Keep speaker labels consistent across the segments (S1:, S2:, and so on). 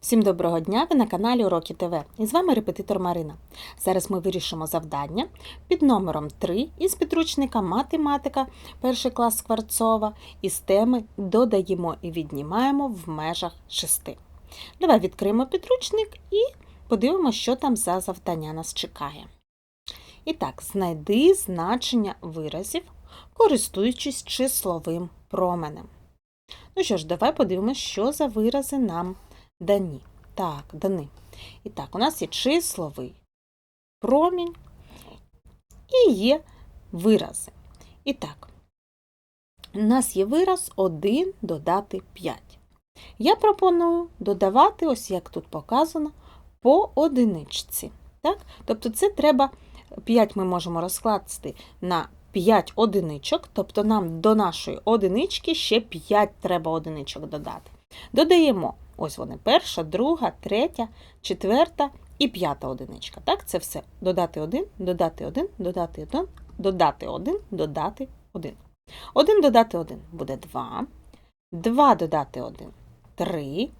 S1: Всім доброго дня! Ви на каналі Уроки ТВ. І з вами репетитор Марина. Зараз ми вирішимо завдання під номером 3 із підручника математика, перший клас Скворцова, із теми додаємо і віднімаємо в межах 6. Давай відкриємо підручник і подивимося, що там за завдання нас чекає. І так, знайди значення виразів, користуючись числовим променем. Ну що ж, давай подивимося, що за вирази нам дані. Так, дані. І так, у нас є числовий промінь і є вирази. І так, у нас є вираз 1 додати 5. Я пропоную додавати, ось як тут показано, по одиничці. Так? Тобто це треба 5 ми можемо розкласти на 5 одиничок, тобто нам до нашої одинички ще 5 треба одиничок додати. Додаємо, ось вони, перша, друга, третя, четверта і п'ята одиничка. Так, це все. Додати 1, додати 1, додати 1, додати 1, додати 1. 1 додати 1 буде 2, 2 додати 1 3,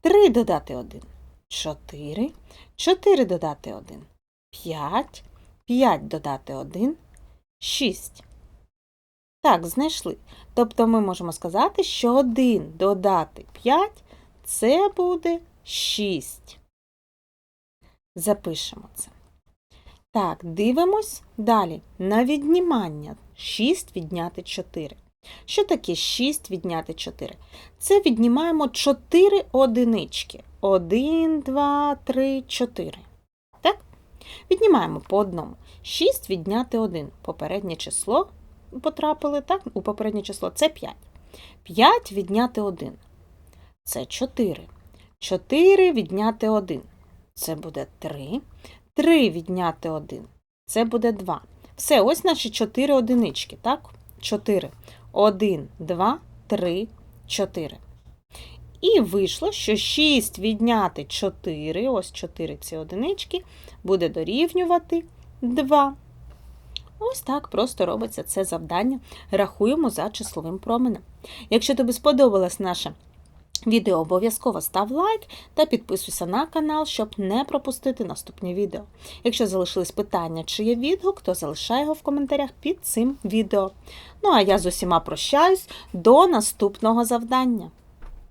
S1: 3 додати 1 4, 4 додати 1 5, 5 додати 1 6. Так, знайшли. Тобто ми можемо сказати, що 1 додати 5 це буде 6. Запишемо це. Так, дивимось далі. На віднімання 6 відняти 4. Що таке 6 відняти 4? Це віднімаємо 4 одинички. 1, 2, 3, 4. Так? Віднімаємо по одному. 6 відняти 1. Попереднє число потрапили, так? У попереднє число це 5. 5 відняти 1. Це 4. 4 відняти 1. Це буде 3. 3 відняти 1. Це буде 2. Все, ось наші 4 одинички, так? 4. 1, 2, 3, 4. І вийшло, що 6 відняти 4, ось 4 ці одинички, буде дорівнювати 2. Ось так просто робиться це завдання. Рахуємо за числовим променем. Якщо тобі сподобалось наше відео, обов'язково став лайк та підписуйся на канал, щоб не пропустити наступні відео. Якщо залишились питання чи є відгук, то залишай його в коментарях під цим відео. Ну а я з усіма прощаюсь до наступного завдання.